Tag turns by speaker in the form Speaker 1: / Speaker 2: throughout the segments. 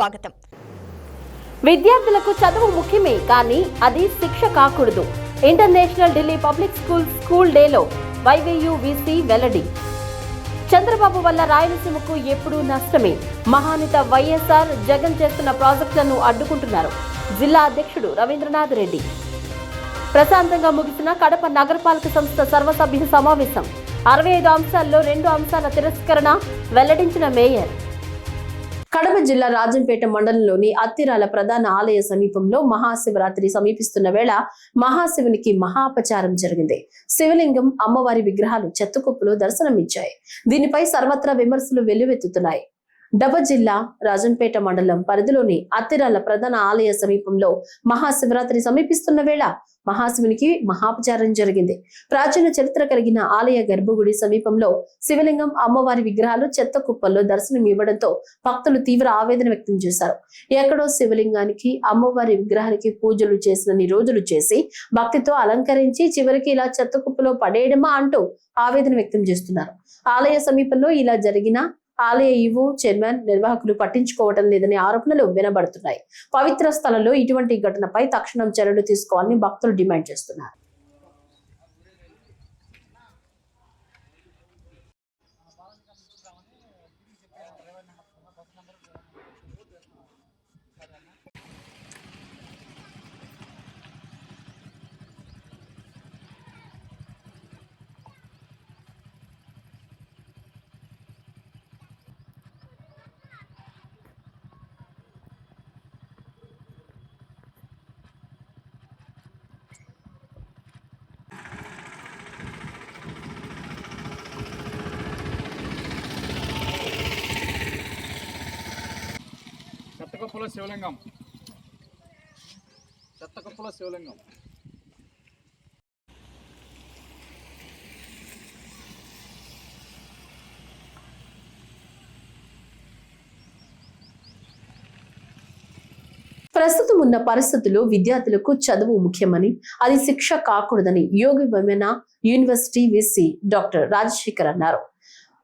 Speaker 1: స్వాగతం.
Speaker 2: విద్యార్థులకు చదువు ముఖ్యమే కానీ అది శిక్ష కాకూడదు. International Delhi public school school డేలో వైవేయు వెల్లడి. చంద్రబాబు వల్ల రాయలసీమకు ఎప్పుడూ నష్టమే. మహానిత వైఎస్ఆర్ జగన్ చేస్తున్న ప్రాజెక్టులను అడ్డుకుంటున్నారు. జిల్లా అధ్యక్షుడు రవీంద్రనాథ్ రెడ్డి. ప్రశాంతంగా ముగిసిన కడప నగరపాలక సంస్థ సర్వసభ్య సమావేశం. అరవై ఐదు అంశాల్లో రెండు అంశాల తిరస్కరణ వెల్లడించిన మేయర్. కడప జిల్లా రాజంపేట మండలంలోని అత్తిరాల ప్రధాన ఆలయ సమీపంలో మహాశివరాత్రి సమీపిస్తున్న వేళ మహాశివునికి మహాపచారం జరిగింది. శివలింగం అమ్మవారి విగ్రహాలు చెత్తకుప్పలో దర్శనమిచ్చాయి. దీనిపై సర్వత్రా విమర్శలు వెల్లువెత్తుతున్నాయి. డబ జిల్లా రాజంపేట మండలం పరిధిలోని అత్తిరాల ప్రధాన ఆలయ సమీపంలో మహాశివరాత్రి సమీపిస్తున్న వేళ మహాశివునికి మహాపచారం జరిగింది. ప్రాచీన చరిత్ర కలిగిన ఆలయ గర్భగుడి సమీపంలో శివలింగం అమ్మవారి విగ్రహాలు చెత్త కుప్పల్లో దర్శనం ఇవ్వడంతో భక్తులు తీవ్ర ఆవేదన వ్యక్తం చేశారు. ఎక్కడో శివలింగానికి అమ్మవారి విగ్రహానికి పూజలు చేసినన్ని రోజులు చేసి భక్తితో అలంకరించి చివరికి ఇలా చెత్త కుప్పలో పడేయడమా అంటూ ఆవేదన వ్యక్తం చేస్తున్నారు. ఆలయ సమీపంలో ఇలా జరిగిన ఆలయ ఈవో చైర్మన్ నిర్వాహకులు పట్టించుకోవటం లేదనే ఆరోపణలు వినబడుతున్నాయి. పవిత్ర స్థలంలో ఇటువంటి ఘటనపై తక్షణం చర్యలు తీసుకోవాలని భక్తులు డిమాండ్ చేస్తున్నారు.
Speaker 3: చెత్తకుప్పలో శివలింగం. చెత్తకుప్పలో శివలింగం.
Speaker 2: ప్రస్తుతం ఉన్న పరిస్థితుల్లో విద్యార్థులకు చదువు ముఖ్యమని అది శిక్ష కాకూడదని Yogi Vemana university VC doctor Rajasekhar అన్నారు.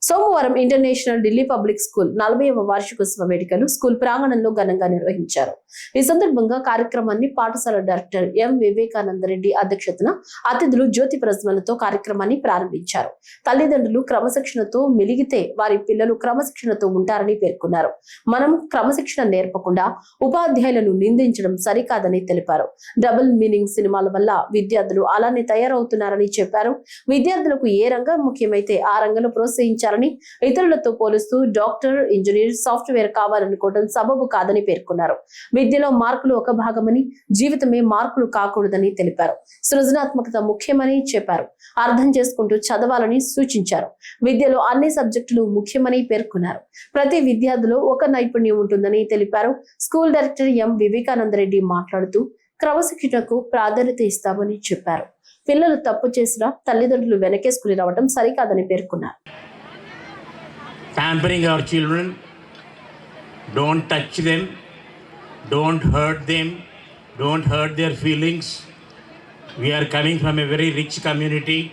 Speaker 2: సోమవారం ఇంటర్నేషనల్ ఢిల్లీ పబ్లిక్ స్కూల్ నలభైవ వార్షికోత్సవ వేడుకలు స్కూల్ ప్రాంగణంలో ఘనంగా నిర్వహించారు. ఈ సందర్భంగా కార్యక్రమాన్ని పాఠశాల డైరెక్టర్ ఎం వివేకానంద రెడ్డి అధ్యక్షతన అతిథులు జ్యోతి ప్రజ్వలతో కార్యక్రమాన్ని ప్రారంభించారు. తల్లిదండ్రులు క్రమశిక్షణతో మెలిగితే వారి పిల్లలు క్రమశిక్షణతో ఉంటారని పేర్కొన్నారు. మనం క్రమశిక్షణ నేర్పకుండా ఉపాధ్యాయులను నిందించడం సరికాదని తెలిపారు. డబుల్ మీనింగ్ సినిమాల వల్ల విద్యార్థులు అలానే తయారవుతున్నారని చెప్పారు. విద్యార్థులకు ఏ రంగం ముఖ్యమైతే ఆ రంగంలో ప్రోత్సహించారు ప్రోత్సహించాలని ఇతరులతో పోలుస్తూ డాక్టర్ ఇంజనీర్ సాఫ్ట్వేర్ కావాలనుకోవడం సబబు కాదని పేర్కొన్నారు. విద్యలో మార్కులు ఒక భాగమని జీవితమే మార్కులు కాకూడదని తెలిపారు. సృజనాత్మకత ముఖ్యమని చెప్పారు. అర్థం చేసుకుంటూ చదవాలని సూచించారు. విద్యలో అన్ని సబ్జెక్టులు ముఖ్యమని పేర్కొన్నారు. ప్రతి విద్యార్థిలో ఒక నైపుణ్యం ఉంటుందని తెలిపారు. School director M. Vivekananda Reddy మాట్లాడుతూ క్రమశిక్షణకు ప్రాధాన్యత ఇస్తామని చెప్పారు. పిల్లలు తప్పు చేసినా తల్లిదండ్రులు వెనకేసుకుని రావడం సరికాదని పేర్కొన్నారు.
Speaker 4: Pampering our children. Don't touch them. Don't hurt them. Don't hurt their feelings. We are coming from a very rich community.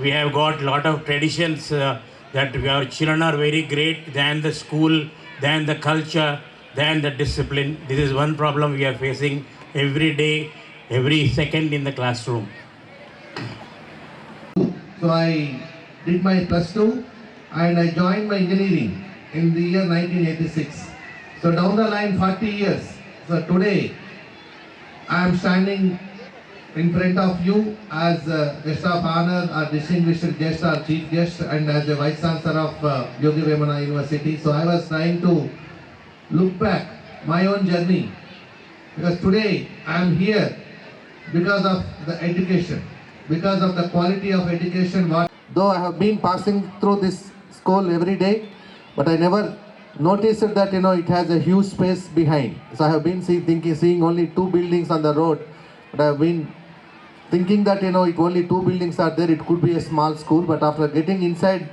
Speaker 4: We have got a lot of traditions uh, that our children are very great than the school, than the culture, than the discipline. This is one problem we are facing every day, every second in the classroom.
Speaker 5: So I did my plus two and I joined my engineering in the year 1986. So down the line 40 years. So today I am standing in front of you as a guest of honor, our distinguished guest, our chief guest and as a vice chancellor of uh, Yogi Vemana University. So I was trying to look back my own journey because today I am here because of the education, because of the quality of education. What though I have been passing through this school every day, but I never noticed that you know it has a huge space behind. So I have been see, thinking, seeing only two buildings on the road, but I have been thinking that you know it only two buildings are there. It could be a small school, but after getting inside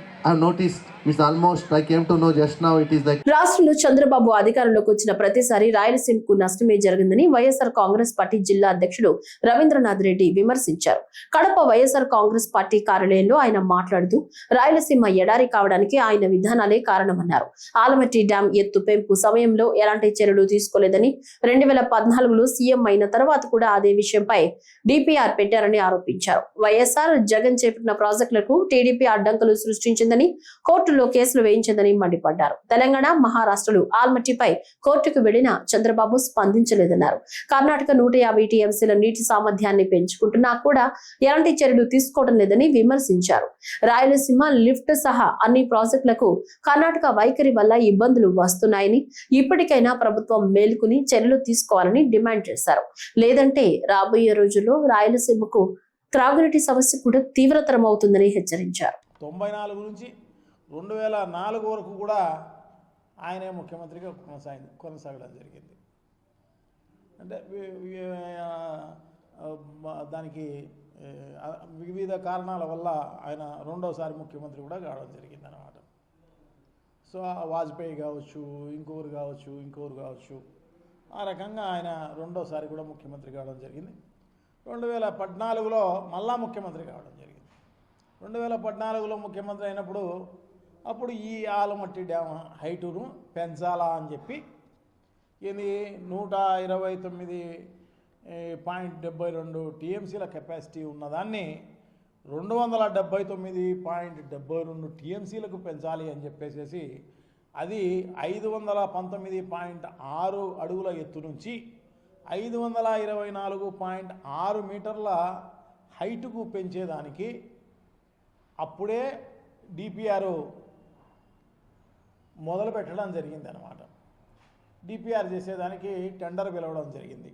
Speaker 2: రాష్ట్రంలో చంద్రబాబు అధికారంలోకి వచ్చిన ప్రతిసారి రాయలసీమకు నష్టమే జరిగిందని YSR Congress party జిల్లా అధ్యక్షుడు రవీంద్రనాథ్ రెడ్డి విమర్శించారు. కడప వైఎస్ఆర్ కాంగ్రెస్ పార్టీ కార్యాలయంలో ఆయన మాట్లాడుతూ రాయలసీమ ఎడారి కావడానికి ఆయన విధానాలే కారణమన్నారు. ఆలమట్టి డ్యాం ఎత్తు పెంపు సమయంలో ఎలాంటి చర్యలు తీసుకోలేదని రెండు వేల పద్నాలుగులో సీఎం అయిన తర్వాత కూడా అదే విషయంపై డిపిఆర్ పెట్టారని ఆరోపించారు. వైఎస్ఆర్ జగన్ చేపట్టిన ప్రాజెక్టులకు టీడీపీ అడ్డంకులు సృష్టించిందని కోర్టులో కేసులు వేయించిందని మండిపడ్డారు. తెలంగాణ మహారాష్ట్రలు ఆల్మట్టిపై కోర్టుకు వెళ్ళిన చంద్రబాబు స్పందించలేదన్నారు. కర్ణాటక నూట యాభై టీఎంసీల నీటి సామర్థ్యాన్ని పెంచుకుంటున్నా కూడా ఎలాంటి చర్యలు తీసుకోవడం లేదని విమర్శించారు. రాయలసీమ లిఫ్ట్ సహా అన్ని ప్రాజెక్టులకు కర్ణాటక వైఖరి వల్ల ఇబ్బందులు వస్తున్నాయని ఇప్పటికైనా ప్రభుత్వం మేలుకుని చర్యలు తీసుకోవాలని డిమాండ్ చేశారు. లేదంటే రాబోయే రోజుల్లో రాయలసీమకు త్రాగునీటి సమస్య కూడా తీవ్రతరం అవుతుందని హెచ్చరించారు.
Speaker 1: తొంభై నాలుగు నుంచి రెండు వేల నాలుగు వరకు కూడా ఆయనే ముఖ్యమంత్రిగా కొనసాగింది కొనసాగడం జరిగింది. అంటే దానికి వివిధ కారణాల వల్ల ఆయన రెండోసారి ముఖ్యమంత్రి కూడా కావడం జరిగింది అన్నమాట సో వాజ్పేయి కావచ్చు ఇంకొకరు కావచ్చు ఇంకొకరు కావచ్చు ఆ రకంగా ఆయన రెండోసారి కూడా ముఖ్యమంత్రి కావడం జరిగింది. రెండు వేల పద్నాలుగులో మళ్ళా ముఖ్యమంత్రి కావడం రెండు వేల పద్నాలుగులో ముఖ్యమంత్రి అయినప్పుడు అప్పుడు ఈ ఆలమట్టి డ్యామ్ హైటును పెంచాలా అని చెప్పి ఇది నూట ఇరవై తొమ్మిది పాయింట్ డెబ్బై రెండు టీఎంసీల కెపాసిటీ ఉన్నదాన్ని రెండు వందల డెబ్బై తొమ్మిది పాయింట్ డెబ్బై రెండు టీఎంసీలకు పెంచాలి అని చెప్పేసి అది ఐదు వందల పంతొమ్మిది పాయింట్ ఆరు అడుగుల ఎత్తు నుంచి ఐదు వందల ఇరవై నాలుగు పాయింట్ ఆరు మీటర్ల హైటుకు పెంచేదానికి అప్పుడే డిపిఆర్ మొదలు పెట్టడం జరిగింది అనమాట డిపిఆర్ చేసేదానికి టెండర్ పిలవడం జరిగింది.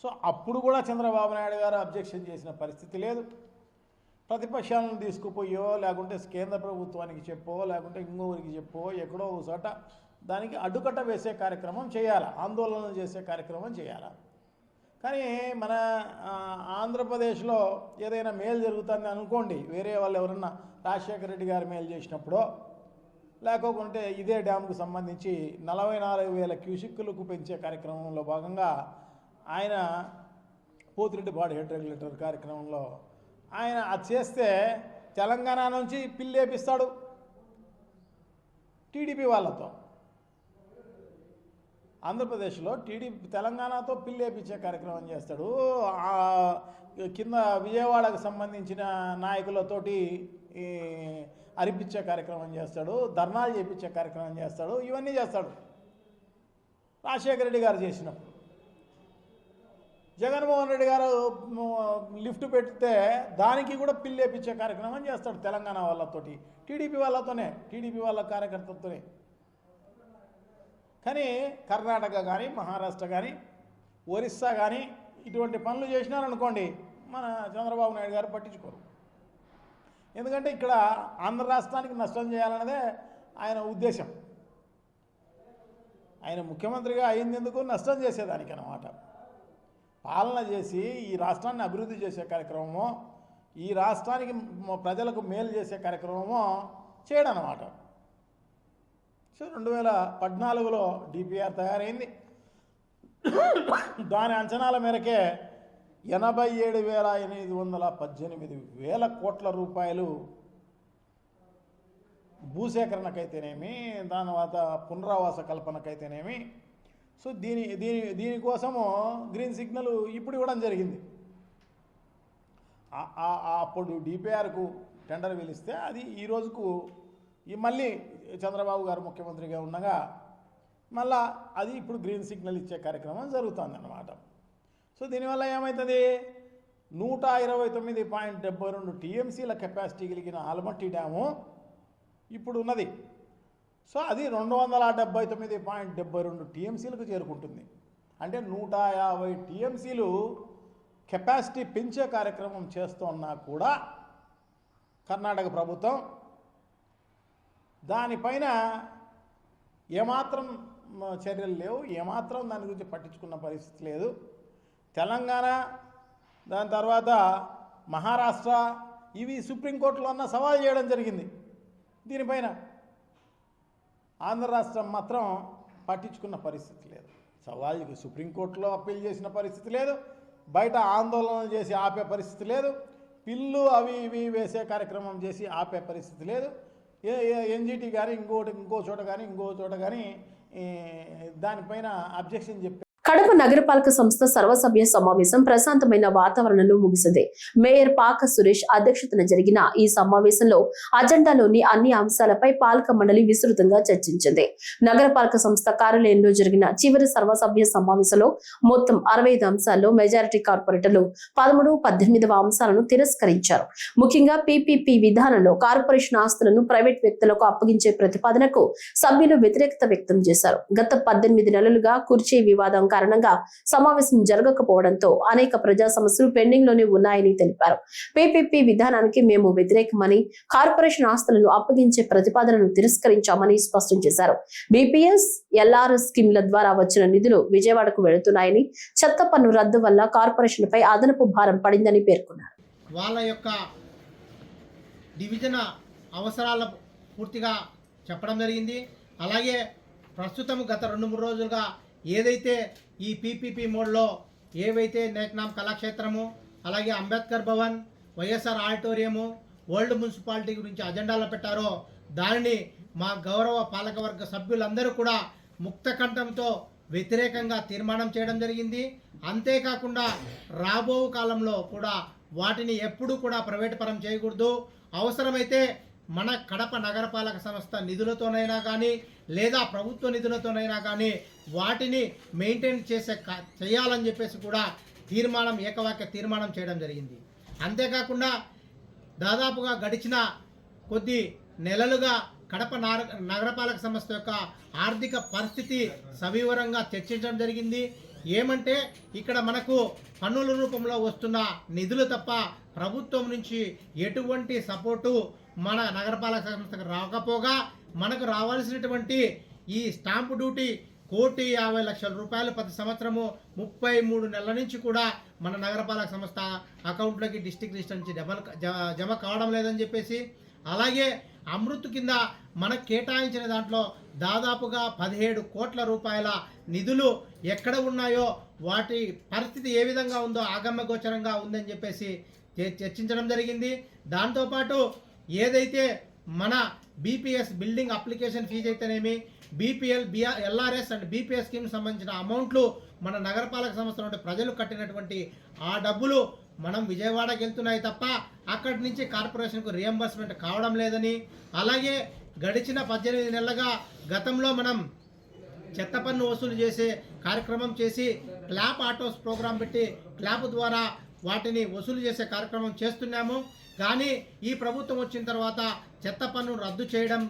Speaker 1: సో అప్పుడు కూడా చంద్రబాబు నాయుడు గారు అబ్జెక్షన్ చేసిన పరిస్థితి లేదు. ప్రతిపక్షాలను తీసుకుపోయో లేకుంటే కేంద్ర ప్రభుత్వానికి చెప్పో లేకుంటే ఇంకొకరికి చెప్పో ఎక్కడో ఒక చోట దానికి అడ్డుకట్ట వేసే కార్యక్రమం చేయాలి? ఆందోళన చేసే కార్యక్రమం చేయాలి? కానీ మన ఆంధ్రప్రదేశ్లో ఏదైనా మేలు జరుగుతుంది అనుకోండి వేరే వాళ్ళు ఎవరన్నా రాజశేఖర రెడ్డి గారు మేలు చేసినప్పుడో లేకపోతే ఇదే డ్యామ్కు సంబంధించి నలభై నాలుగు వేల క్యూసిక్కులకు పెంచే కార్యక్రమంలో భాగంగా ఆయన పోతిరెడ్డి బాడీ హెడ్ రెగ్యులేటర్ కార్యక్రమంలో ఆయన అది చేస్తే తెలంగాణ నుంచి పిల్లేపిస్తాడు టీడీపీ వాళ్ళతో. ఆంధ్రప్రదేశ్లో టీడీపీ తెలంగాణతో పిల్లేపించే కార్యక్రమం చేస్తాడు. కింద విజయవాడకు సంబంధించిన నాయకులతోటి ఈ అరిపించే కార్యక్రమం చేస్తాడు ధర్నాలు చేపించే కార్యక్రమం చేస్తాడు ఇవన్నీ చేస్తాడు. రాజశేఖర రెడ్డి గారు చేసినప్పుడు జగన్మోహన్ రెడ్డి గారు లిఫ్ట్ పెడితే దానికి కూడా పిల్లేపించే కార్యక్రమం చేస్తాడు తెలంగాణ వాళ్ళతోటి. టీడీపీ వాళ్ళతోనే టీడీపీ వాళ్ళ కార్యకర్తలతోనే. కానీ కర్ణాటక కానీ మహారాష్ట్ర కానీ ఒరిస్సా కానీ ఇటువంటి పనులు చేసినారనుకోండి మన చంద్రబాబు నాయుడు గారు పట్టించుకోరు. ఎందుకంటే ఇక్కడ ఆంధ్ర రాష్ట్రానికి నష్టం చేయాలన్నదే ఆయన ఉద్దేశం. ఆయన ముఖ్యమంత్రిగా అయిందెందుకు? నష్టం చేసేదానికి అన్నమాట పాలన చేసి ఈ రాష్ట్రాన్ని అభివృద్ధి చేసే కార్యక్రమము ఈ రాష్ట్రానికి ప్రజలకు మేలు చేసే కార్యక్రమము చేయడం అన్నమాట సో రెండు వేల పద్నాలుగులో డిపిఆర్ తయారైంది. దాని అంచనాల మేరకే ఎనభై ఏడు వేల ఎనిమిది వందల పద్దెనిమిది వేల కోట్ల రూపాయలు భూసేకరణకైతేనేమి దాని తర్వాత పునరావాస కల్పనకైతేనేమి. సో దీని దీని దీనికోసము గ్రీన్ సిగ్నల్ ఇప్పుడు ఇవ్వడం జరిగింది. అప్పుడు డిపిఆర్కు టెండర్ పిలిస్తే అది ఈ రోజుకు ఈ మళ్ళీ చంద్రబాబు గారు ముఖ్యమంత్రిగా ఉండగా మళ్ళా అది ఇప్పుడు గ్రీన్ సిగ్నల్ ఇచ్చే కార్యక్రమం జరుగుతుందన్నమాట. సో దీనివల్ల ఏమవుతుంది నూట ఇరవై తొమ్మిది పాయింట్ డెబ్బై రెండు టీఎంసీల కెపాసిటీ కలిగిన ఆల్మట్టి డ్యాము ఇప్పుడు ఉన్నది. సో అది రెండు వందల డెబ్బై తొమ్మిది పాయింట్ డెబ్బై రెండు టీఎంసీలకు చేరుకుంటుంది. అంటే నూట యాభై టీఎంసీలు కెపాసిటీ పెంచే కార్యక్రమం చేస్తున్నా కూడా కర్ణాటక ప్రభుత్వం దానిపైన ఏమాత్రం చర్యలు లేవు. ఏమాత్రం దాని గురించి పట్టించుకున్న పరిస్థితి లేదు. తెలంగాణ దాని తర్వాత మహారాష్ట్ర ఇవి సుప్రీంకోర్టులో అన్న సవాల్ చేయడం జరిగింది. దీనిపైన ఆంధ్ర రాష్ట్రం మాత్రం పట్టించుకున్న పరిస్థితి లేదు. సవాళ్ళకి సుప్రీంకోర్టులో అప్పీల్ చేసిన పరిస్థితి లేదు. బయట ఆందోళనలు చేసి ఆపే పరిస్థితి లేదు. పిల్లు అవి ఇవి వేసే కార్యక్రమం చేసి ఆపే పరిస్థితి లేదు. ఏ ఎన్జిటి కానీ ఇంకోటి ఇంకో చోట కానీ ఇంకో చోట కానీ దానిపైన అబ్జెక్షన్ చెప్పి
Speaker 2: కడప నగరపాలక సంస్థ సర్వసభ్య సమావేశం ప్రశాంతమైన వాతావరణంలో ముగిసింది. మేయర్ పాక సురేష్ అధ్యక్షతన జరిగిన ఈ సమావేశంలో అజెండాలోని అన్ని అంశాలపై పాలక మండలి విస్తృతంగా చర్చించింది. నగరపాలక సంస్థ కార్యాలయంలో జరిగిన చివరి సర్వసభ్య సమావేశంలో మొత్తం అరవై ఐదు అంశాల్లో మెజారిటీ కార్పొరేటర్లు పదమూడు పద్దెనిమిదవ అంశాలను తిరస్కరించారు. ముఖ్యంగా పీపీపీ విధానంలో కార్పొరేషన్ ఆస్తులను ప్రైవేట్ వ్యక్తులకు అప్పగించే ప్రతిపాదనకు సభ్యులు వ్యతిరేకత వ్యక్తం చేశారు. గత పద్దెనిమిది నెలలుగా కుర్చీ వివాదం కారణంగా సమావేశం జరగకపోవడంతో అనేక ప్రజా సమస్యలు పెండింగ్లోనే ఉన్నాయని తెలిపారు. పీపీపీ విధానానికి మేము వ్యతిరేకమని కార్పొరేషన్ ఆస్తులను అప్పగించే ప్రతిపాదనను తిరస్కరించామని స్పష్టం చేశారు. బీపీఎస్ ఎల్ఆర్ స్కీమ్ల ద్వారా వచ్చిన నిధులు విజయవాడకు వెళుతున్నాయని చెత్త పన్ను రద్దు వల్ల కార్పొరేషన్ పై అదనపు భారం పడిందని పేర్కొన్నారు.
Speaker 6: వాళ్ళ యొక్క డివిజన్ అవసరాల పూర్తిగా చెప్పడం జరిగింది. అలాగే ప్రస్తుతం గత రెండు మూడు రోజులుగా ఏదైతే ఈ పీపీపీ మోడ్లో ఏవైతే నేకనాం కళాక్షేత్రము అలాగే Ambedkar Bhavan YSR auditorium world municipality గురించి అజెండాలో పెట్టారో దానిని మా గౌరవ పాలకవర్గ సభ్యులందరూ కూడా ముక్తకంఠంతో వ్యతిరేకంగా తీర్మానం చేయడం జరిగింది. అంతేకాకుండా రాబో కాలంలో కూడా వాటిని ఎప్పుడూ కూడా ప్రైవేట్ పరం చేయకూడదు. అవసరమైతే మన కడప నగరపాలక సంస్థ నిధులతోనైనా కానీ లేదా ప్రభుత్వ నిధులతోనైనా కానీ వాటిని మెయింటైన్ చేసే క- చేయాలని చెప్పేసి కూడా తీర్మానం ఏకవాక్య తీర్మానం చేయడం జరిగింది. అంతేకాకుండా దాదాపుగా గడిచిన కొద్ది నెలలుగా కడప నగరపాలక సంస్థ యొక్క ఆర్థిక పరిస్థితి సవివరంగా చర్చించడం జరిగింది. ఏమంటే ఇక్కడ మనకు పన్నుల రూపంలో వస్తున్న నిధులు తప్ప ప్రభుత్వం నుంచి ఎటువంటి సపోర్టు మన నగరపాలక సంస్థకు రాకపోగా మనకు రావాల్సినటువంటి ఈ స్టాంపు డ్యూటీ కోటి యాభై లక్షల రూపాయలు ప్రతి సంవత్సరము ముప్పై మూడు నెలల నుంచి కూడా మన నగరపాలక సంస్థ అకౌంట్లోకి డిస్టిక్ రిజిస్టర్ నుంచి జమ జ- జమ కావడం లేదని చెప్పేసి అలాగే అమృత్ కింద మనకు కేటాయించిన దాంట్లో దాదాపుగా పదిహేడు కోట్ల రూపాయల నిధులు ఎక్కడ ఉన్నాయో వాటి పరిస్థితి ఏ విధంగా ఉందో ఆగమ్యగోచరంగా ఉందని చెప్పేసి చర్చించడం జరిగింది. దాంతోపాటు ఏదైతే మన బీపీఎస్ బిల్డింగ్ అప్లికేషన్ ఫీజు అయితేనేమి BPL BR LRS and BPS scheme సంబంధించిన అమౌంట్లు మన నగరపాలక సంస్థ నుండి ప్రజలు కట్టినటువంటి ఆ డబ్బులు మనం విజయవాడకి వెళ్తున్నాయి తప్ప అక్కడి నుంచి కార్పొరేషన్కు రియంబర్స్మెంట్ కావడం లేదని అలాగే గడిచిన పద్దెనిమిది నెలలుగా గతంలో మనం చెత్త పన్ను వసూలు చేసే కార్యక్రమం చేసి క్లాప్ ఆటోస్ ప్రోగ్రాం పెట్టి క్లాప్ ద్వారా వాటిని వసూలు చేసే కార్యక్రమం చేస్తున్నాము. కానీ ఈ ప్రభుత్వం వచ్చిన తర్వాత చెత్త పన్ను రద్దు చేయడం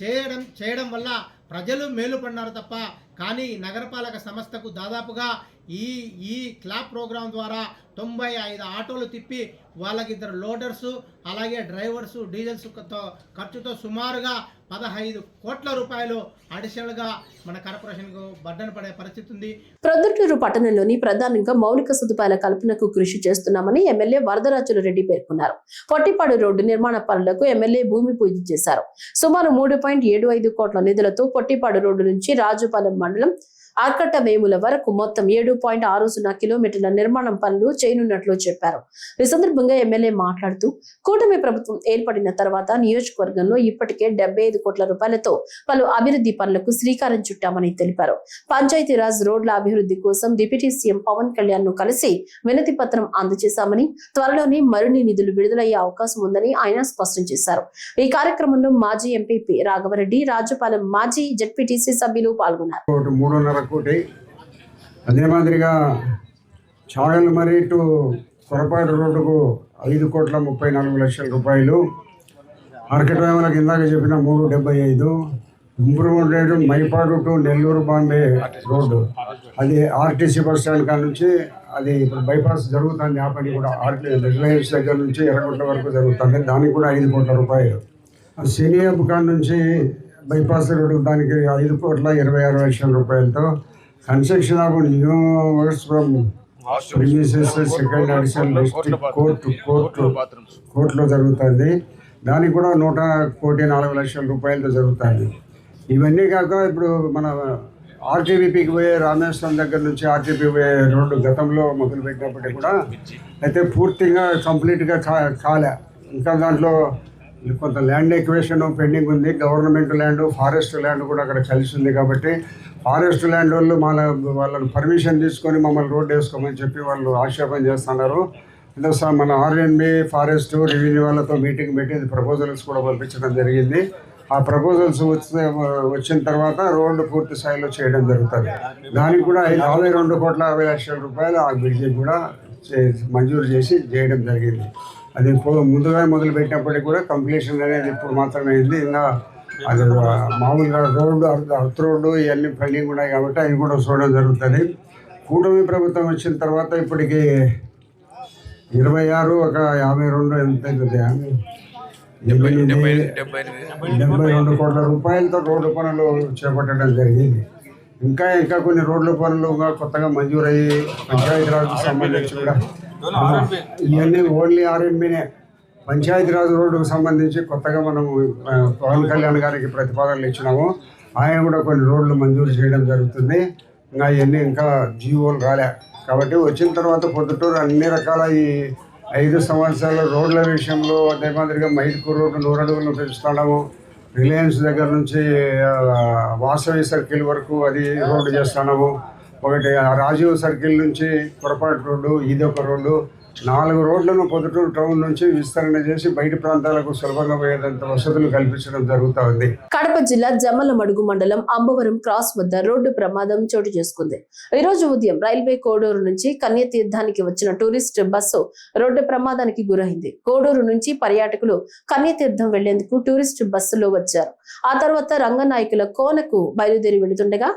Speaker 6: చేయడం చేయడం వల్ల ప్రజలు మేలుపడినారు తప్ప కానీ నగరపాలక సంస్థకు దాదాపుగా ఈ ఈ క్లాప్ ప్రోగ్రాం ద్వారా తొంభై ఐదు ఆటోలు తిప్పి వాళ్ళకి ఇద్దరు లోడర్సు అలాగే డ్రైవర్సు డీజిల్స్తో ఖర్చుతో సుమారుగా పదహైదు కోట్ల రూపాయలు అడిషనల్గా మన కార్పొరేషన్కు బడ్డన పడే పరిస్థితి ఉంది.
Speaker 2: ప్రొద్దుటూరు పట్టణంలోని ప్రధానంగా మౌలిక సదుపాయాల కల్పనకు కృషి చేస్తున్నామని ఎమ్మెల్యే వరదరాజుల రెడ్డి పేర్కొన్నారు. పొట్టిపాడు రోడ్డు నిర్మాణ పనులకు ఎమ్మెల్యే భూమి పూజ చేశారు. సుమారు మూడు పాయింట్ ఏడు ఐదు కోట్ల నిధులతో పొట్టిపాడు రోడ్డు నుంచి రాజుపాలెం మండలం ఆర్కట్ట వేముల వరకు మొత్తం ఏడు పాయింట్ ఆరు సున్నా కిలోమీటర్ల నిర్మాణం పనులు చేయనున్నట్లు చెప్పారు. ఈ సందర్భంగా ఎమ్మెల్యే మాట్లాడుతూ కూటమి ప్రభుత్వం ఏర్పడిన తర్వాత నియోజకవర్గంలో ఇప్పటికే డెబ్బై ఐదు కోట్ల రూపాయలతో పలు అభివృద్ధి పనులకు శ్రీకారం చుట్టామని తెలిపారు. పంచాయతీరాజ్ రోడ్ల అభివృద్ధి కోసం డిప్యూటీ సీఎం పవన్ కళ్యాణ్ను కలిసి వినతి పత్రం అందజేశామని త్వరలోనే మరిన్ని నిధులు విడుదలయ్యే అవకాశం ఉందని ఆయన స్పష్టం చేశారు. ఈ కార్యక్రమంలో మాజీ ఎంపీపీ రాఘవరెడ్డి రాజుపాలెం మాజీ జడ్పీటీసీ సభ్యులు పాల్గొన్నారు.
Speaker 7: మూడున్నర కోటి అదే మాదిరిగా చాడల మరి టు కొరపాటు రోడ్డుకు ఐదు కోట్ల ముప్పై నాలుగు లక్షల రూపాయలు. మార్కెట్ వేమలకు ఇందాక చెప్పిన మూడు డెబ్బై ఐదు. Improvement rate Mypadu to Nellore Bombay road. అది ఆర్టీసీ బస్ స్టాండ్ కాడ నుంచి అది ఇప్పుడు బైపాస్ జరుగుతుంది. ఆ పని కూడా ఆర్టీ రిలయన్స్ దగ్గర నుంచి ఎర్రగొట్ల వరకు జరుగుతుంది. దానికి కూడా ఐదు కోట్ల రూపాయలు. సీనియర్ కాడ నుంచి బైపాస్ రోడ్డు దానికి ఐదు కోట్ల ఇరవై ఆరు లక్షల రూపాయలతో construction of new works from premises second addition court court కోర్టులో జరుగుతుంది. దానికి కూడా నూట కోటి నాలుగు లక్షల రూపాయలతో జరుగుతుంది. ఇవన్నీ కాక ఇప్పుడు మన ఆర్టీబీపీకి పోయే రామేశ్వరం దగ్గర నుంచి ఆర్టీపీ పోయే రోడ్డు గతంలో మొదలుపెట్టినప్పటికీ కూడా అయితే పూర్తిగా కంప్లీట్గా కాలే. ఇంకా దాంట్లో కొంత ల్యాండ్ ఎక్వేషన్ పెండింగ్ ఉంది. గవర్నమెంట్ ల్యాండ్ ఫారెస్ట్ ల్యాండ్ కూడా అక్కడ కలిసి ఉంది కాబట్టి ఫారెస్ట్ ల్యాండ్ వాళ్ళు మన వాళ్ళని పర్మిషన్ తీసుకొని మమ్మల్ని రోడ్డు వేసుకోమని చెప్పి వాళ్ళు ఆక్షేపం చేస్తున్నారు. ఇందుకు స- మన ఆర్ఎన్బి ఫారెస్ట్ రెవెన్యూ వాళ్ళతో మీటింగ్ పెట్టి ప్రపోజల్స్ కూడా పంపించడం జరిగింది. ఆ ప్రపోజల్స్ వచ్చే వచ్చిన తర్వాత రోడ్డు పూర్తి స్థాయిలో చేయడం జరుగుతుంది. దానికి కూడా ఐదు యాభై రెండు కోట్ల యాభై లక్షల రూపాయలు ఆ బిల్డింగ్ కూడా మంజూరు చేసి చేయడం జరిగింది. అది ముందుగా మొదలు పెట్టినప్పటికీ కూడా కంప్లీషన్ అనేది ఇప్పుడు మాత్రమే అయింది ఇంకా అది మామూలుగా రోడ్డు అర్త్ రోడ్డు ఇవన్నీ పెండింగ్ ఉన్నాయి కాబట్టి అవి కూడా చూడడం జరుగుతుంది. కూటమి ప్రభుత్వం వచ్చిన తర్వాత ఇప్పటికి ఇరవై ఆరు ఒక యాభై రెండు ఎంత అవుతుంది? డెబ్బై రెండు కోట్ల రూపాయలతో రోడ్డు పనులు చేపట్టడం జరిగింది. ఇంకా ఇంకా కొన్ని రోడ్ల పనులు కొత్తగా మంజూరయ్యి పంచాయతీరాజ్కి సంబంధించి కూడా ఇవన్నీ ఓన్లీ ఆర్ఎన్బినే పంచాయతీరాజ్ రోడ్డుకు సంబంధించి కొత్తగా మనం పవన్ కళ్యాణ్ గారికి ప్రతిపాదనలు ఇచ్చినాము. ఆయన కూడా కొన్ని రోడ్లు మంజూరు చేయడం జరుగుతుంది. ఇంకా ఇవన్నీ ఇంకా జీవోలు రాలే. కాబట్టి వచ్చిన తర్వాత పొద్దుటూరు అన్ని రకాల ఈ ఐదు సంవత్సరాల రోడ్ల విషయంలో అదే మాదిరిగా మైదుకూరు రోడ్డు నూరు అడుగులను పెంచుతున్నాము. రిలయన్స్ దగ్గర నుంచి వాసవి సర్కిల్ వరకు అది రోడ్డు చేస్తున్నాము. ఒకటి ఆ రాజీవ్ సర్కిల్ నుంచి పొరపాటు రోడ్డు ఇది ఒక రోడ్డు నాలుగు రోడ్లను పొద్దుటూరు టౌన్ నుంచి విస్తరణ చేసి బయట ప్రాంతాలకు సులభంగా పోయేదంత వసతులు కల్పించడం జరుగుతూ ఉంది.
Speaker 2: కడప జిల్లా జమ్మలమడుగు మండలం అంబవరం క్రాస్ వద్ద రోడ్డు ప్రమాదం చోటు చేసుకుంది. ఈ రోజు ఉదయం రైల్వే కోడూరు నుంచి కన్యతీర్థానికి వచ్చిన టూరిస్ట్ బస్సు రోడ్డు ప్రమాదానికి గురైంది. కోడూరు నుంచి పర్యాటకులు కన్యతీర్థం వెళ్ళేందుకు టూరిస్ట్ బస్సులో వచ్చారు. ఆ తర్వాత రంగనాయకుల కోనకు బయలుదేరి వెళుతుండగా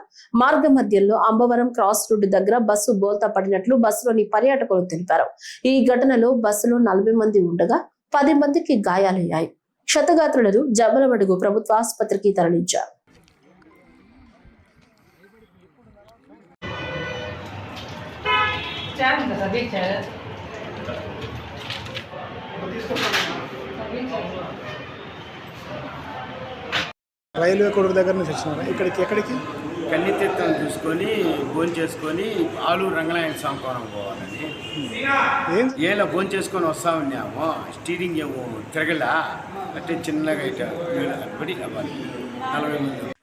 Speaker 2: మార్గ మధ్యంలో అంబవరం క్రాస్ రోడ్డు దగ్గర బస్సు బోల్తా పడినట్లు బస్సులోని పర్యాటకులు తెలిపారు. ఈ ఘటనలో బస్సులో నలభై మంది ఉండగా పది మందికి గాయాలయ్యాయి. క్షతగాత్రులను జమ్మలమడుగు ప్రభుత్వ ఆసుపత్రికి తరలించారు.
Speaker 8: రైల్వే కొడుకు దగ్గర నుంచి వచ్చినారా? ఇక్కడికి ఎక్కడికి?
Speaker 9: కన్నితీర్థం చూసుకొని భోజనం చేసుకొని ఆలూరు రంగనాయక స్వామికోణం పోవాలని ఏలా భోజనం చేసుకొని వస్తా ఉన్నాము స్టీరింగ్ ఏమో తిరగలా? అంటే చిన్నగా ఇట్లా పడి అవ్వాలి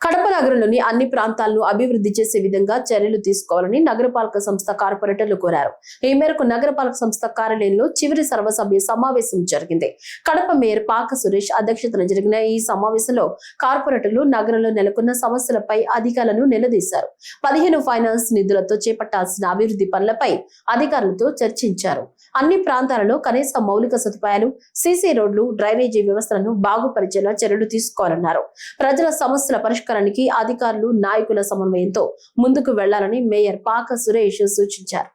Speaker 2: కడప నగరంలోని అన్ని ప్రాంతాలను అభివృద్ధి చేసే విధంగా చర్యలు తీసుకోవాలని నగరపాలక సంస్థ కార్పొరేటర్లు కోరారు. ఈ మేరకు నగరపాలక సంస్థ కార్యాలయంలో చివరి సర్వసభ్య సమావేశం జరిగింది. కడప మేయర్ పాక సురేష్ అధ్యక్షతన జరిగిన ఈ సమావేశంలో కార్పొరేటర్లు నగరంలో నెలకొన్న సమస్యలపై అధికారులను నిలదీశారు. పదిహేను ఫైనాన్స్ నిధులతో చేపట్టాల్సిన అభివృద్ధి పనులపై అధికారులతో చర్చించారు. అన్ని ప్రాంతాలలో కనీస మౌలిక సదుపాయాలు సీసీ రోడ్లు డ్రైనేజీ వ్యవస్థలను బాగుపరిచేలా చర్యలు తీసుకోవాలన్నారు. ప్రజల సమస్యల పరిష్కారానికి అధికారులు నాయకుల సమన్వయంతో ముందుకు వెళ్ళాలని మేయర్ పాక సురేష్ సూచించారు.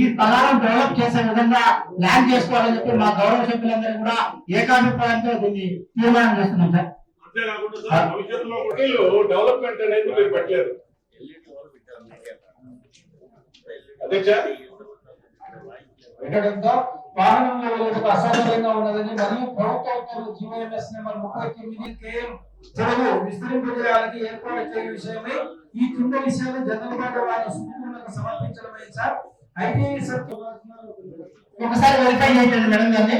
Speaker 10: ఈ స్థలాలను డెవలప్ చేసే విధంగా ప్లాన్ చేసుకోవాలని చెప్పి మా గౌరవ సభ్యులందరూ కూడా ఏకాభిప్రాయంతో దీన్ని తీర్మానం చేస్తున్నాం సార్.
Speaker 11: డెవలప్మెంట్ అనేది మీరు పెట్టలేదు. అధ్యక్ష
Speaker 12: పెట్టడంతో వాహనం వ్యవస్థకు అసౌకర్యంగా ఉన్నదని మరియు ప్రభుత్వ ఉత్తర్వులు జీవోఎంఎస్ నెంబర్ ముప్పై తొమ్మిది కేఎం చెరువు విస్తరింపజేయాలని ఏర్పాటు చేయే విషయమై ఈ కింద జనరల్ వారి సుప్రీంలకు సమర్పించడమే సార్. అయితే
Speaker 10: ఒకసారి వెరిఫై చేయండి మేడం గారిని.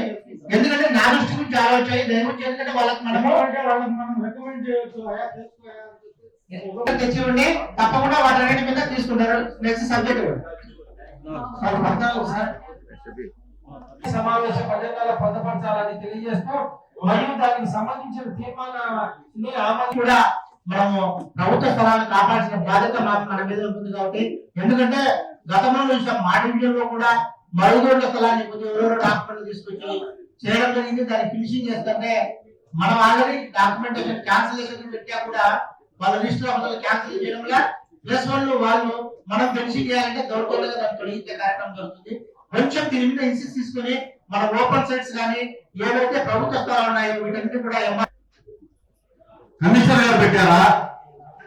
Speaker 10: ఎందుకంటే నా దృష్టి నుంచి ఆలోచన దయచేసి ఎందుకంటే వాళ్ళకి మనము తెచ్చి ఉండి తప్పకుండా వాటి మీద తీసుకుంటారు. నెక్స్ట్ సబ్జెక్ట్
Speaker 12: సమావేశ పథకాల పొందపరచాలని తెలియజేస్తూ మరియు దానికి సంబంధించిన తీర్మానాన్ని ఆమె
Speaker 10: కూడా మనము ప్రభుత్వ స్థలాన్ని కాపాడాల్సిన బాధ్యత మాకు మన మీద ఉంటుంది కాబట్టి. ఎందుకంటే గతంలో చూసిన మాటింట్లో కూడా మరుగుదొడ్ల స్థలాన్ని కొంచెం ఎవరో డాక్యుమెంట్ తీసుకొచ్చి చేయడం జరిగింది. దాన్ని ఫినిషింగ్ చేస్తుంటే మనం ఆల్రెడీ డాక్యుమెంటేషన్ క్యాన్సిలేషన్ పెట్టా కూడా వాళ్ళ లిస్ట్లో క్యాన్సిల్ చేయడం వల్ల ప్లస్ వాళ్ళు వాళ్ళు మనం ఫినిషింగ్ చేయాలంటే దౌర్జన్యంగా దాన్ని తొలగించే కార్యక్రమం జరుగుతుంది. కొంచెం దీని మీద ఇన్సిస్ తీసుకొని మన ఓపెన్ సైట్స్ కానీ ఏవైతే ప్రభుత్వ స్థలాలు ఉన్నాయో వీటన్నిటి కూడా ఎంఆర్
Speaker 11: కమిషనర్ గారు పెట్టారా?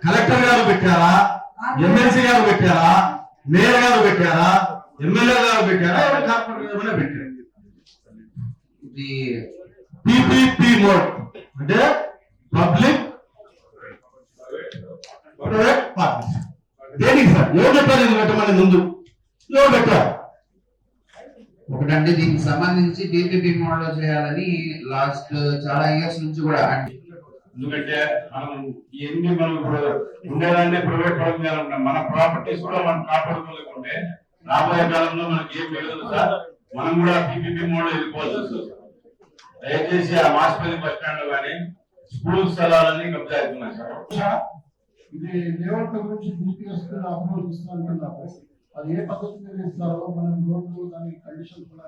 Speaker 11: కలెక్టర్ గారు పెట్టారా? ఎమ్మెల్సీ గారు పెట్టారా? మేయర్ గారు పెట్టారా? ఎమ్మెల్యే గారు పెట్టారా? ఎవరు కార్పొరేటర్ పెట్టారు? PPP mode. అంటే పబ్లిక్ ప్రైవేట్ పార్ట్నర్షిప్ దేనికి సార్? ఎవరు చెప్పారు ఇది పెట్టమని ముందు? ఎవరు పెట్టారు
Speaker 13: ఒకటంటే దీనికి సంబంధించి పీపీపీ మోడల్లో చేయాలని లాస్ట్ చాలా ఇయర్స్ నుంచి కూడా అంటే
Speaker 11: ఎందుకంటే మనం ఎన్ని మనం ఇప్పుడు ఉండేదాన్ని ప్రైవేట్ పరం చేయాలన్నా మన ప్రాపర్టీస్ కూడా మనం కాపాడుకోలేకుంటే రాబోయే కాలంలో మనకి ఏం మిగలదు సార్? మనం కూడా పీపీపీ మోడల్ వెళ్ళిపోవాల్సి వస్తుంది దయచేసి ఆ మాస్పల్లి బస్ స్టాండ్లో కానీ స్కూల్ స్థలాలన్నీ కబ్జా అవుతున్నాయి సార్
Speaker 12: ఇది గురించి పూర్తిగా వస్తున్న అప్రూవల్ ఇస్తున్నారు అది ఏ పద్ధతి మీద ఇస్తారో మనం రోడ్లు దాని కండిషన్ కూడా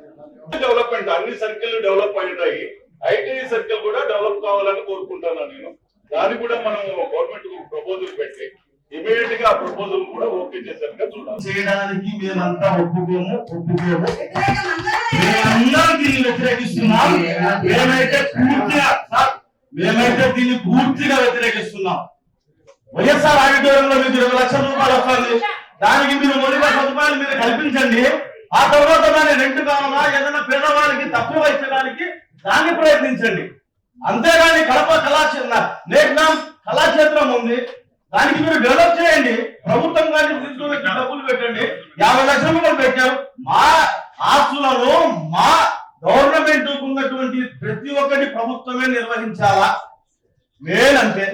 Speaker 11: డెవలప్మెంట్ అన్ని సర్కిల్ డెవలప్ అయినాయి ఐటీ సర్కిల్ కూడా డెవలప్ కావాలని కోరుకుంటాను నేను. దాన్ని కూడా మనం గవర్నమెంట్ ప్రపోజల్ పెట్టి ఇమీడియట్గా ప్రపోజల్ కూడా ఓకే చేశారుగా చూడాలి. చేయడానికి మేమంతా ఒప్పుకోము ఒప్పుకోము. మేమందరం దీన్ని వ్యతిరేకిస్తున్నాం. మేమైతే పూర్తిగా సార్, మేమైతే దీన్ని పూర్తిగా వ్యతిరేకిస్తున్నాం. వైఎస్ఆర్ ఆడిటోరియంలో మీకు ఇరవై లక్షల రూపాయలు వస్తుంది. దానికి మీరు మొదటి సదుపాయాలు మీరు కల్పించండి. ఆ తర్వాత దాన్ని రెంట్ కావాలా ఏదైనా పేదవాళ్ళకి తక్కువ ఇచ్చడానికి దాన్ని ప్రయత్నించండి. అంతేగాని కడప కళాక్షేత్రం నేటినాం కళాక్షేత్రం ఉంది. దానికి మీరు డెవలప్ చేయండి. ప్రభుత్వం కానీ తీసుకుని డబ్బులు పెట్టండి. యాభై లక్షల రూపాయలు పెట్టారు. మా ఆస్తులను మా గవర్నమెంట్ ఉన్నటువంటి ప్రతి ఒక్కటి ప్రభుత్వమే నిర్వహించాలా? మేలంటే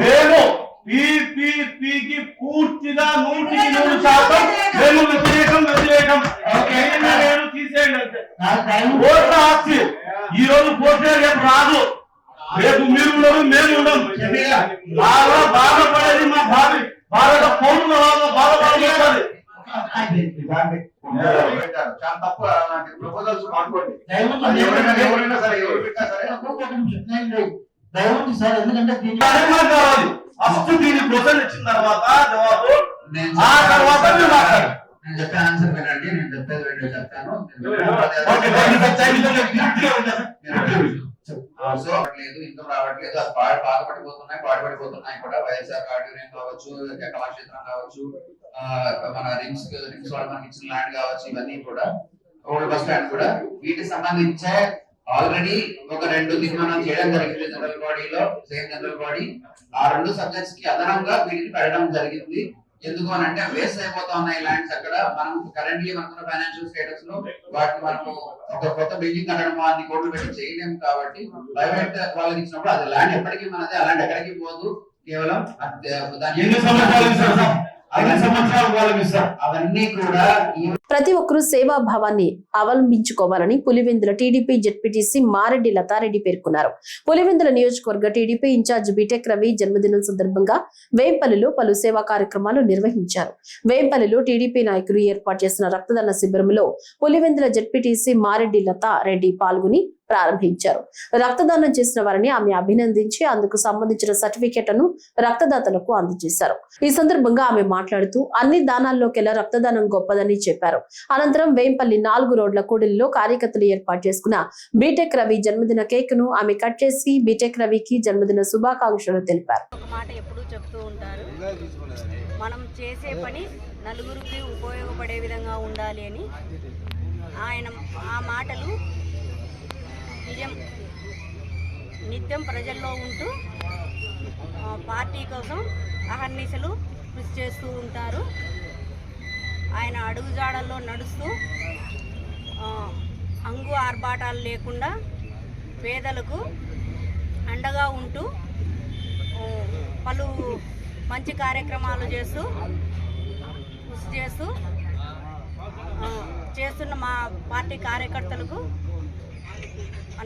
Speaker 11: మేము పిపిపికి పూర్తిగా నూటికి నూరు శాతం మేము వ్యతిరేకం. వ్యతిరేకం నేను తీసేయండి అంతే. ఆస్తి. ఈ రోజు పోతే రేపు రాదు. రేపు మీరు ఉండరు మేము ఉండం బాగా బాధపడేది మా భావి. భారత పౌరుల బాగా బాధపడాలి
Speaker 13: చాలా తప్పు ప్రపోజల్స్ ఎవరైనా సరే ఎవరు పెట్టినా సరే.
Speaker 12: దయవంతి సార్ ఎందుకంటే
Speaker 11: ఫస్ట్ దీని క్వశ్చన్ ఇచ్చిన తర్వాత జవాబు
Speaker 13: నేను
Speaker 11: ఆ తర్వాత మీరు మాట్లాడండి
Speaker 13: నేను చెప్పే ఆన్సర్ వినండి నేను చెప్పేది రెండు చెప్తాను. రావట్లేదు ఇన్కమ్ రావట్లేదు అది పాడు బాధపడిపోతున్నాయి పాడుపడిపోతున్నాయి కూడా. వైఎస్ఆర్ ఆడిటోరియం కావచ్చు కళాక్షేత్రం కావచ్చు మన రింగ్స్ రింగ్స్ వాళ్ళు మనకి ఇచ్చిన ల్యాండ్ కావచ్చు ఇవన్నీ కూడా ఓల్డ్ బస్ స్టాండ్ కూడా. వీటికి సంబంధించే ఆల్రెడీ ఒక రెండు తీర్మానాలు చేయడం జరిగింది జనరల్ బాడీలో సేమ్ జనరల్ బాడీ ఆ రెండు సబ్జెక్ట్స్కి అదనంగా వీటిని పెట్టడం జరిగింది. ఎందుకు అని అంటే వేస్ట్ అయిపోతా ఉన్నాయి ల్యాండ్స్ అక్కడ. మనం కరెంట్లీ మనకున్న ఫైనాన్షియల్ స్టేటస్లో వాటిని మనం ఒక కొత్త బిల్డింగ్ కట్టడం అన్ని కోట్లు పెట్టి చేయలేము కాబట్టి ప్రైవేట్ వాళ్ళకి ఇచ్చినప్పుడు అది ల్యాండ్ ఎప్పటికీ మనది. అలాంటి ఎక్కడికి పోదు? కేవలం దాని
Speaker 2: ప్రతి ఒక్కరూ సేవాభావాన్ని అవలంబించుకోవాలని పులివెందుల టీడీపీ జెడ్పీటీసీ మారెడ్డి లతారెడ్డి పేర్కొన్నారు. పులివెందుల నియోజకవర్గ టీడీపీ ఇన్ఛార్జ్ బీటెక్ రవి జన్మదినం సందర్భంగా వేంపల్లిలో పలు సేవా కార్యక్రమాలు నిర్వహించారు. వేంపల్లిలో టీడీపీ నాయకులు ఏర్పాటు చేసిన రక్తదాన శిబిరంలో పులివెందుల జెడ్పీటీసీ మారెడ్డి లతారెడ్డి పాల్గొని ప్రారంభించారు. రక్తదానం చేసిన వారిని ఆమె అభినందించి అందుకు సంబంధించిన సర్టిఫికెట్లను రక్తదాతలకు అందజేశారు. ఈ సందర్భంగా ఆమె మాట్లాడుతూ అన్ని దానాల్లోకెల్లా రక్తదానం గొప్పదని చెప్పారు. అనంతరం వేంపల్లి నాలుగు రోడ్ల కూడలిలో కార్యకర్తలు ఏర్పాటు చేసుకున్న బీటెక్ రవి జన్మదిన కేక్ను ఆమె కట్ చేసి బీటెక్ రవికి జన్మదిన శుభాకాంక్షలు తెలిపారు.
Speaker 14: చెప్తూ ఉంటారు. మనం చేసే పని నలుగురికి ఉపయోగపడే విధంగా ఉండాలి అని ఆయన ఆ మాటలు నిజం నిత్యం ప్రజల్లో ఉంటూ పార్టీ కోసం అహర్నిశలు కృషి చేస్తూ ఉంటారు. ఆయన అడుగుజాడల్లో నడుస్తూ అంగు ఆర్భాటాలు లేకుండా పేదలకు అండగా ఉంటూ పలు మంచి కార్యక్రమాలు చేస్తూ కృషి చేస్తూ చేస్తున్న మా పార్టీ కార్యకర్తలకు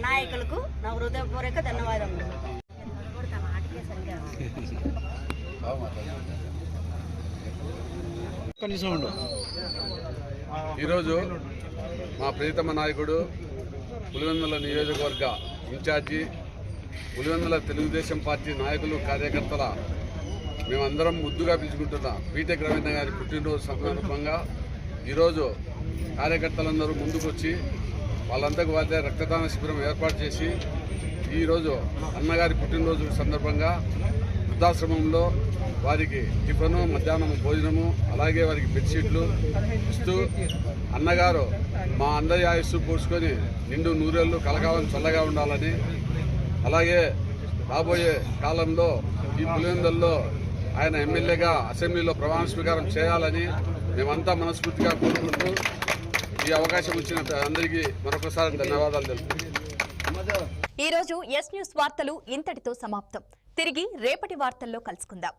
Speaker 14: నాయకులకు నా హృదయపూర్వక ధన్యవాదములు.
Speaker 15: ఈరోజు మా ప్రియతమ నాయకుడు పులివెందుల నియోజకవర్గ ఇన్ఛార్జి పులివెందుల తెలుగుదేశం పార్టీ నాయకులు కార్యకర్తల మేమందరం ముద్దుగా పిలుచుకుంటున్న బీటెక్ రవీంద్ర గారి పుట్టినరోజు సందర్భంగా ఈరోజు కార్యకర్తలందరూ ముందుకొచ్చి వాళ్ళందరికీ వాళ్ళ రక్తదాన శిబిరం ఏర్పాటు చేసి ఈరోజు అన్నగారి పుట్టినరోజు సందర్భంగా వృద్ధాశ్రమంలో వారికి టిఫను మధ్యాహ్నం భోజనము అలాగే వారికి బెడ్షీట్లు ఇస్తూ అన్నగారు మా అందరి ఆయుస్సు పోసుకొని నిండు నూరేళ్ళు కలకాలం చల్లగా ఉండాలని అలాగే రాబోయే కాలంలో ఈ పులివెందుల్లో ఆయన ఎమ్మెల్యేగా అసెంబ్లీలో ప్రమాణ స్వీకారం చేయాలని మేమంతా మనస్ఫూర్తిగా కోరుకుంటూ ఈ అవకాశం ఇచ్చిన అందరికీ మరొకసారి ధన్యవాదాలు తెలుపుతున్నాను.
Speaker 16: ఈరోజు ఎస్ న్యూస్ వార్తలు ఇంతటితో సమాప్తం. తిరిగి రేపటి వార్తల్లో కలుసుకుందాం.